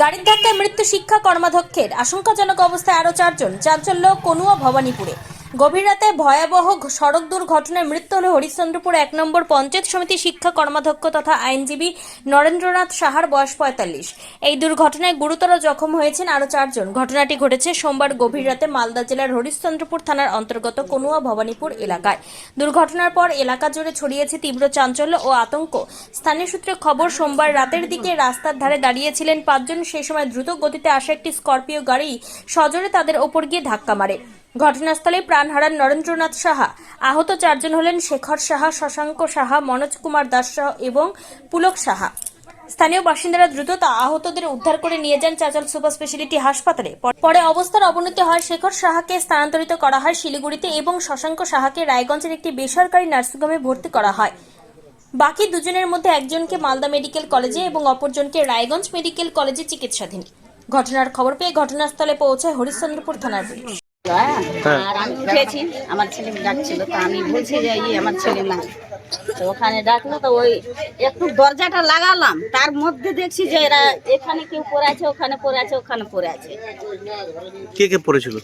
গাড়ির ধাক্কায় মৃত্যু শিক্ষা কর্মাধ্যক্ষের। আশঙ্কাজনক অবস্থায় আরও চারজন। চাঞ্চল্য কনুয়া ভবানীপুরে। গভীর রাতে ভয়াবহ সড়ক দুর্ঘটনায় মৃত্যু হল হরিশ্চন্দ্রপুর এক নম্বর পঞ্চায়েত সমিতি শিক্ষা কর্মাধ্যক্ষ তথা আইনজীবী নরেন্দ্রনাথ সাহার, বয়স পঁয়তাল্লিশ। এই দুর্ঘটনায় গুরুতর জখম হয়েছেন আরও চারজন। ঘটনাটি ঘটেছে সোমবার গভীর রাতে মালদা জেলার হরিশ্চন্দ্রপুর থানার অন্তর্গত কনুয়া ভবানীপুর এলাকায়। দুর্ঘটনার পর এলাকা জুড়ে ছড়িয়েছে তীব্র চাঞ্চল্য ও আতঙ্ক। স্থানীয় সূত্রে খবর, সোমবার রাতের দিকে রাস্তার ধারে দাঁড়িয়েছিলেন পাঁচজন। সেই সময় দ্রুত গতিতে আসা একটি স্করপিও গাড়ি সজোরে তাদের ওপর গিয়ে ধাক্কা মারে। ঘটনাস্থলে প্রাণ হারান নরেন্দ্রনাথ সাহা। আহত চারজন হলেন শেখর সাহা, শশাঙ্ক সাহা, মনোজ কুমার দাস সাহা এবং পুলক সাহা। স্থানীয় বাসিন্দারা দ্রুত আহতদের উদ্ধার করে নিয়ে যান চাচল সুপার স্পেশালিটি হাসপাতালে। পরে অবস্থার অবনতি হয় শেখর সাহাকে স্থানান্তরিত করা হয় শিলিগুড়িতে এবং শশাঙ্ক সাহাকে রায়গঞ্জের একটি বেসরকারি নার্সিংহোমে ভর্তি করা হয়। বাকি দুজনের মধ্যে একজনকে মালদা মেডিকেল কলেজে এবং অপরজনকে রায়গঞ্জ মেডিকেল কলেজে চিকিৎসাধীন। ঘটনার খবর পেয়ে ঘটনাস্থলে পৌঁছায় হরিশ্চন্দ্রপুর থানার পুলিশ। আর আমি উঠেছি আমার ছেলে ডাকছিল তো আমি বলছি যে আমার ছেলে না তো ওখানে ডাকলো তো ওই একটু দরজাটা লাগালাম তার মধ্যে দেখছি যে এরা এখানে কেউ পড়ে আছে ওখানে পড়ে আছে ওখানে পড়ে আছে। কে কে পড়েছিল?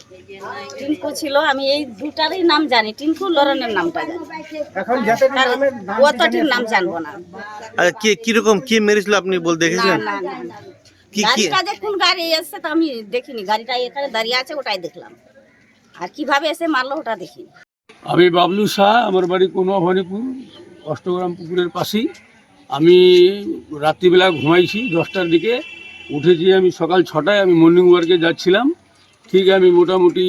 টিঙ্কু ছিল আমি এই দুটারই নাম জানি টিঙ্কু লরনের নামটা জানি। অতটির নাম জানব না। আর কে কীরকম কে মেরেছিল আপনি বল না দেখেছেন না গাড়িটা কোন গাড়ি এসছে তো আমি দেখিনি গাড়িটা এখানে দাঁড়িয়ে আছে ওটাই দেখলাম। আর কীভাবে এসে মারলো ওটা দেখিনি আমি বাবলু শাহ আমার বাড়ি কোনো ভবানীপুর অষ্টগ্রাম পুকুরের পাশেই। আমি রাত্রিবেলা ঘুমাইছি দশটার দিকে। উঠেছি আমি সকাল ছটায় আমি মর্নিং ওয়ার্কে যাচ্ছিলাম। ঠিক আমি মোটামুটি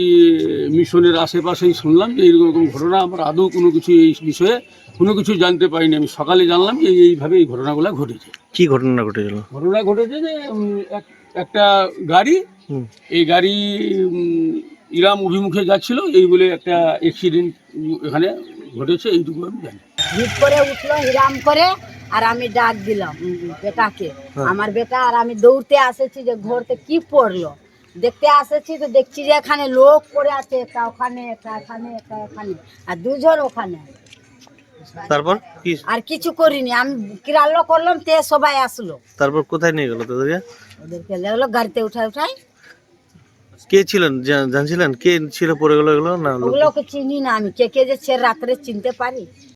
মিশনের আশেপাশেই শুনলাম যে এইরকম ঘটনা। আমার আদৌ কোনো কিছু এই বিষয়ে কোনো কিছু জানতে পারিনি। আমি সকালে জানলাম যে এইভাবে এই ঘটনাগুলো ঘটেছে। কি ঘটনা ঘটেছিল? ঘটনা ঘটেছে যে এক- একটা গাড়ি এই গাড়ি ইরাম অভিমুখে যাচ্ছিল এই বলে একটা অ্যাক্সিডেন্ট এখানে ঘটেছে এইটুকু আমি জানি। ভিড় করে উঠল হিরাম করে আর আমি ডাক দিলাম বেটাকে। আমার বেটা আর আমি দৌড়তে আসেছি যে ঘরতে কি পড়ল। দেখতে আসেছি তো দেখছি যে এখানে লোক পড়ে আছে একটা ওখানে একটা এখানে একটা এখানে আর দুজন ওখানে। তারপর কি? আর কিছু করিনি আমি কিরালো করলাম তে সবাই আসলো। তারপর কোথায় নিয়ে গেল তাদেরকে? ওদেরকে লাগল গাড়িতে উঠাই উঠাই কে ছিলেন? জানছিলেন? কে ছিল পড়ে গেল এগুলো না? ওগুলোকে চিনি না আমি। কে কে যে রাত্রে চিনতে পারি?